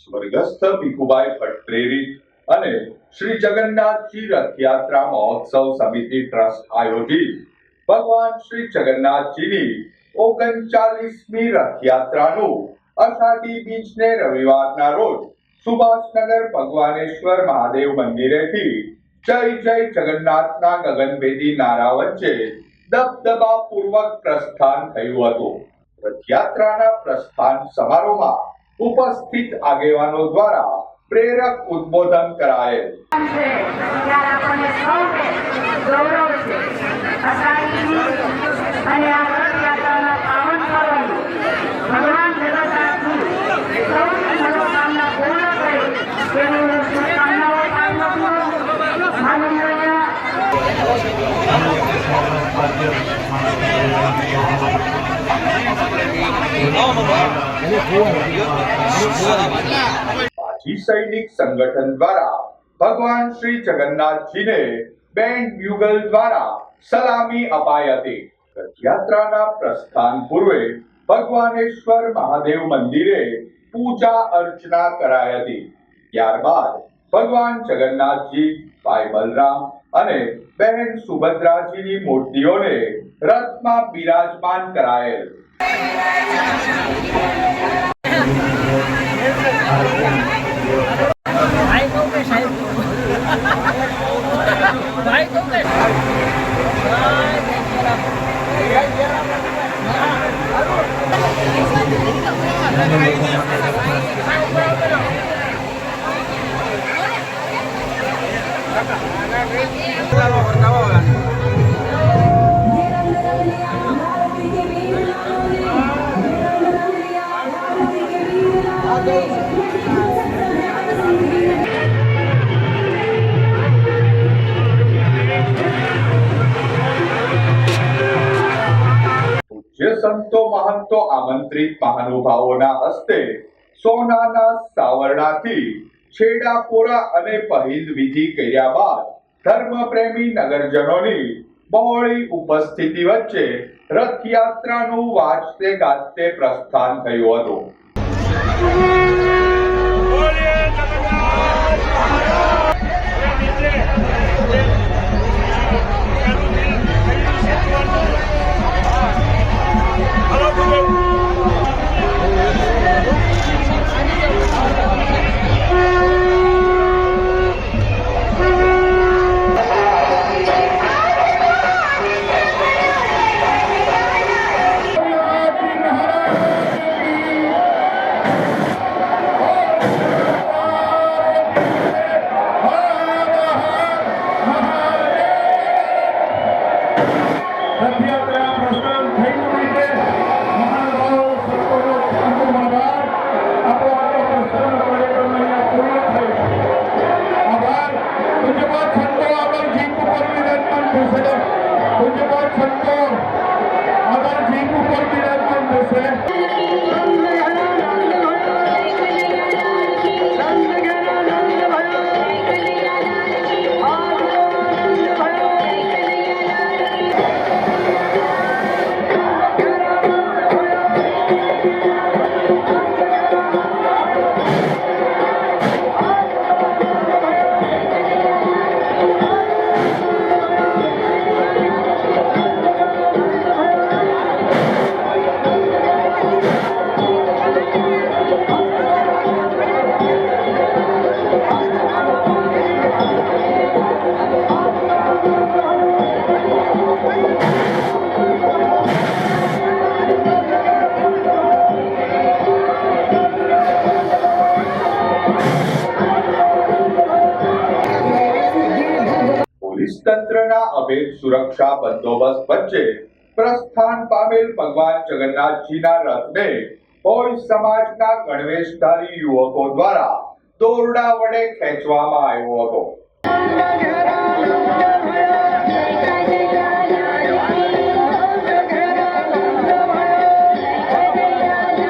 સ્વર્ગસ્થ ભીખુભાઈ ભટ્ટ અને શ્રી જગન્નાથજી રથયાત્રા મહોત્સવ સમિતિ ટ્રસ્ટ આયોજિત ભગવાન શ્રી જગન્નાથજીની ઓગણચાલીસમી રથયાત્રાનું અષાઢી બીજને રવિવારના રોજ સુભાષનગર ભગવાનેશ્વર મહાદેવ મંદિરેથી જય જય જગન્નાથના ગગનભેદી નારા વચ્ચે દબદબા પૂર્વક પ્રસ્થાન થયું હતું. રથયાત્રાના પ્રસ્થાન સમારોહમાં ઉપસ્થિત આગેવાનો દ્વારા પ્રેરક ઉદ્બોધન કરાયેલ. Oh, my આપણને સૈનિક સંગઠન દ્વારા ભગવાન શ્રી જગન્નાથજીને બેન્ડ બ્યુગલ દ્વારા સલામી અપાઈ હતી. રથયાત્રાના પ્રસ્થાન પૂર્વે ભગવાનેશ્વર મહાદેવ મંદિરે પૂજા અર્ચના કરાઈ હતી. ત્યારબાદ ભગવાન જગન્નાથજી, ભાઈ બલરામ અને બહેન સુભદ્રાજીની મૂર્તિઓને રથમાં બિરાજમાન કરાયેલ. ભાઈ કહું કે પૂજ્ય સંતો, મહંતો, આમંત્રિત મહાનુભાવોના હસ્તે સોનાના સાવરણાથી છેડાપોરા અને પહિંદ વિધિ કર્યા બાદ ધર્મપ્રેમી નગરજનોની બહોળી ઉપસ્થિતિ વચ્ચે રથયાત્રાનું વાજતે ગાજતે પ્રસ્થાન થયું હતું. રથયાત્રા પોલીસ તંત્રના અભેદ સુરક્ષા બંદોબસ્ત વચ્ચે પ્રસ્થાન પામેલ ભગવાન જગન્નાથજીના રથને કોઈ સમાજના ગણવેશધારી યુવકો દ્વારા દોરડા વડે ખેંચવામાં આવ્યો હતો.